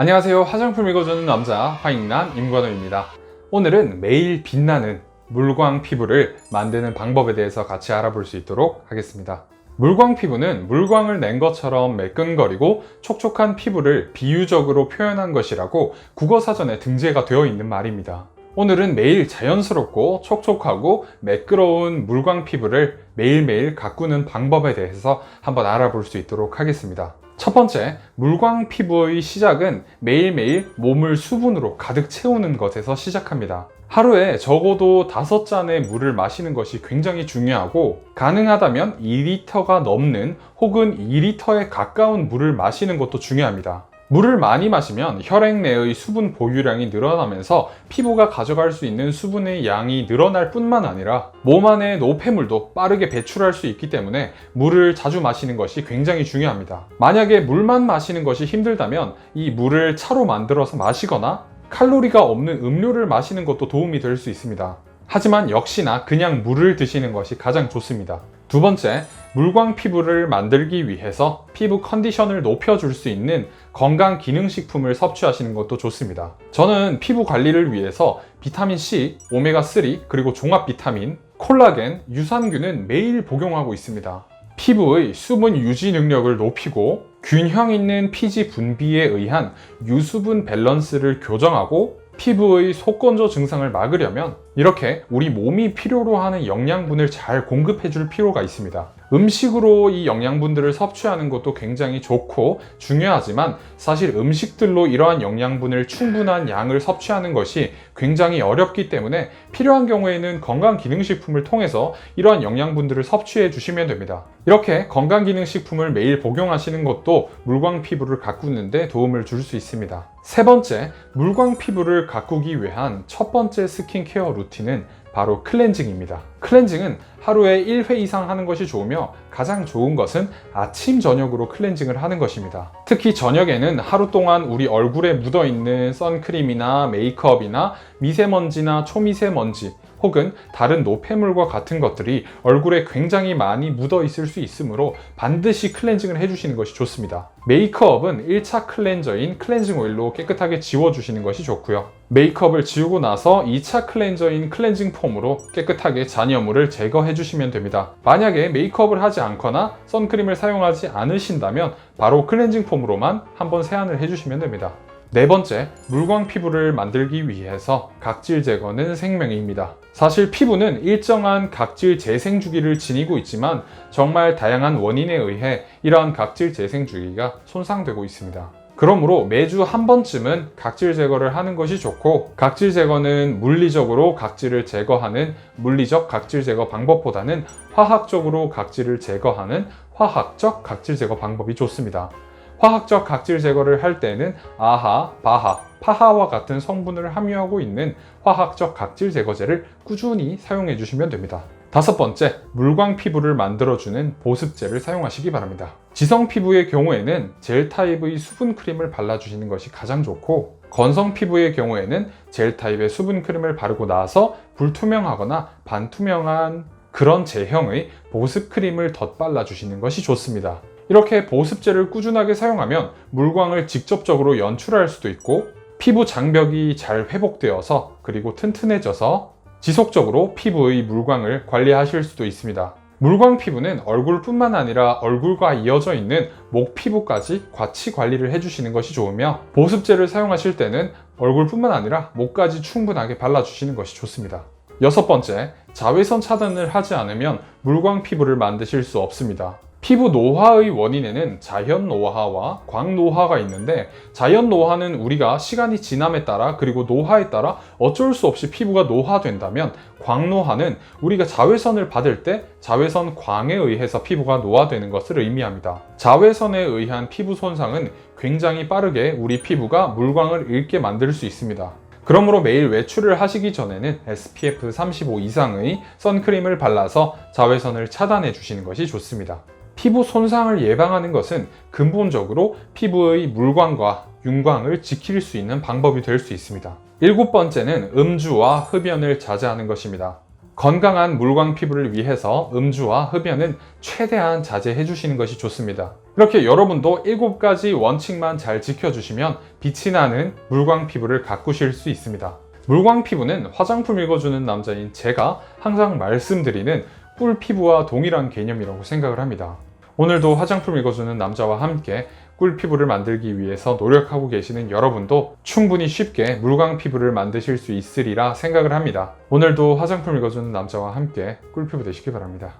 안녕하세요. 화장품 읽어주는 남자 화익남 임관호입니다. 오늘은 매일 빛나는 물광 피부를 만드는 방법에 대해서 같이 알아볼 수 있도록 하겠습니다. 물광 피부는 물광을 낸 것처럼 매끈거리고 촉촉한 피부를 비유적으로 표현한 것이라고 국어사전에 등재가 되어 있는 말입니다. 오늘은 매일 자연스럽고 촉촉하고 매끄러운 물광 피부를 매일매일 가꾸는 방법에 대해서 한번 알아볼 수 있도록 하겠습니다. 첫 번째, 물광 피부의 시작은 매일매일 몸을 수분으로 가득 채우는 것에서 시작합니다. 하루에 적어도 5잔의 물을 마시는 것이 굉장히 중요하고, 가능하다면 2리터가 넘는 혹은 2리터에 가까운 물을 마시는 것도 중요합니다. 물을 많이 마시면 혈액 내의 수분 보유량이 늘어나면서 피부가 가져갈 수 있는 수분의 양이 늘어날 뿐만 아니라 몸 안의 노폐물도 빠르게 배출할 수 있기 때문에 물을 자주 마시는 것이 굉장히 중요합니다. 만약에 물만 마시는 것이 힘들다면 이 물을 차로 만들어서 마시거나 칼로리가 없는 음료를 마시는 것도 도움이 될 수 있습니다. 하지만 역시나 그냥 물을 드시는 것이 가장 좋습니다. 두 번째, 물광 피부를 만들기 위해서 피부 컨디션을 높여줄 수 있는 건강 기능식품을 섭취하시는 것도 좋습니다. 저는 피부 관리를 위해서 비타민C, 오메가3, 그리고 종합 비타민, 콜라겐, 유산균은 매일 복용하고 있습니다. 피부의 수분 유지 능력을 높이고 균형 있는 피지 분비에 의한 유수분 밸런스를 교정하고 피부의 속건조 증상을 막으려면 이렇게 우리 몸이 필요로 하는 영양분을 잘 공급해 줄 필요가 있습니다. 음식으로 이 영양분들을 섭취하는 것도 굉장히 좋고 중요하지만 사실 음식들로 이러한 영양분을 충분한 양을 섭취하는 것이 굉장히 어렵기 때문에 필요한 경우에는 건강기능식품을 통해서 이러한 영양분들을 섭취해 주시면 됩니다. 이렇게 건강기능식품을 매일 복용하시는 것도 물광 피부를 가꾸는데 도움을 줄 수 있습니다. 세 번째, 물광 피부를 가꾸기 위한 첫 번째 스킨케어 루틴은 바로 클렌징입니다. 클렌징은 하루에 1회 이상 하는 것이 좋으며 가장 좋은 것은 아침, 저녁으로 클렌징을 하는 것입니다. 특히 저녁에는 하루 동안 우리 얼굴에 묻어 있는 선크림이나 메이크업이나 미세먼지나 초미세먼지 혹은 다른 노폐물과 같은 것들이 얼굴에 굉장히 많이 묻어 있을 수 있으므로 반드시 클렌징을 해주시는 것이 좋습니다. 메이크업은 1차 클렌저인 클렌징 오일로 깨끗하게 지워주시는 것이 좋고요. 메이크업을 지우고 나서 2차 클렌저인 클렌징 폼으로 깨끗하게 잔여물을 제거해 주시면 됩니다. 만약에 메이크업을 하지 않거나 선크림을 사용하지 않으신다면 바로 클렌징 폼으로만 한번 세안을 해 주시면 됩니다. 네 번째, 물광 피부를 만들기 위해서 각질 제거는 생명입니다. 사실 피부는 일정한 각질 재생 주기를 지니고 있지만 정말 다양한 원인에 의해 이러한 각질 재생 주기가 손상되고 있습니다. 그러므로 매주 한 번쯤은 각질 제거를 하는 것이 좋고 각질 제거는 물리적으로 각질을 제거하는 물리적 각질 제거 방법보다는 화학적으로 각질을 제거하는 화학적 각질 제거 방법이 좋습니다. 화학적 각질 제거를 할 때는 아하, 바하, 파하와 같은 성분을 함유하고 있는 화학적 각질 제거제를 꾸준히 사용해 주시면 됩니다. 다섯 번째, 물광 피부를 만들어주는 보습제를 사용하시기 바랍니다. 지성 피부의 경우에는 젤 타입의 수분 크림을 발라주시는 것이 가장 좋고, 건성 피부의 경우에는 젤 타입의 수분 크림을 바르고 나서 불투명하거나 반투명한 그런 제형의 보습 크림을 덧발라 주시는 것이 좋습니다. 이렇게 보습제를 꾸준하게 사용하면 물광을 직접적으로 연출할 수도 있고 피부 장벽이 잘 회복되어서 그리고 튼튼해져서 지속적으로 피부의 물광을 관리하실 수도 있습니다. 물광 피부는 얼굴뿐만 아니라 얼굴과 이어져 있는 목 피부까지 같이 관리를 해주시는 것이 좋으며 보습제를 사용하실 때는 얼굴뿐만 아니라 목까지 충분하게 발라주시는 것이 좋습니다. 여섯 번째, 자외선 차단을 하지 않으면 물광 피부를 만드실 수 없습니다. 피부 노화의 원인에는 자연 노화와 광 노화가 있는데 자연 노화는 우리가 시간이 지남에 따라 그리고 노화에 따라 어쩔 수 없이 피부가 노화된다면 광 노화는 우리가 자외선을 받을 때 자외선 광에 의해서 피부가 노화되는 것을 의미합니다. 자외선에 의한 피부 손상은 굉장히 빠르게 우리 피부가 물광을 잃게 만들 수 있습니다. 그러므로 매일 외출을 하시기 전에는 SPF 35 이상의 선크림을 발라서 자외선을 차단해 주시는 것이 좋습니다. 피부 손상을 예방하는 것은 근본적으로 피부의 물광과 윤광을 지킬 수 있는 방법이 될 수 있습니다. 일곱 번째는 음주와 흡연을 자제하는 것입니다. 건강한 물광 피부를 위해서 음주와 흡연은 최대한 자제해 주시는 것이 좋습니다. 이렇게 여러분도 7가지 원칙만 잘 지켜주시면 빛이 나는 물광 피부를 가꾸실 수 있습니다. 물광 피부는 화장품 읽어주는 남자인 제가 항상 말씀드리는 꿀 피부와 동일한 개념이라고 생각을 합니다. 오늘도 화장품 읽어주는 남자와 함께 꿀 피부를 만들기 위해서 노력하고 계시는 여러분도 충분히 쉽게 물광 피부를 만드실 수 있으리라 생각을 합니다. 오늘도 화장품 읽어주는 남자와 함께 꿀 피부 되시기 바랍니다.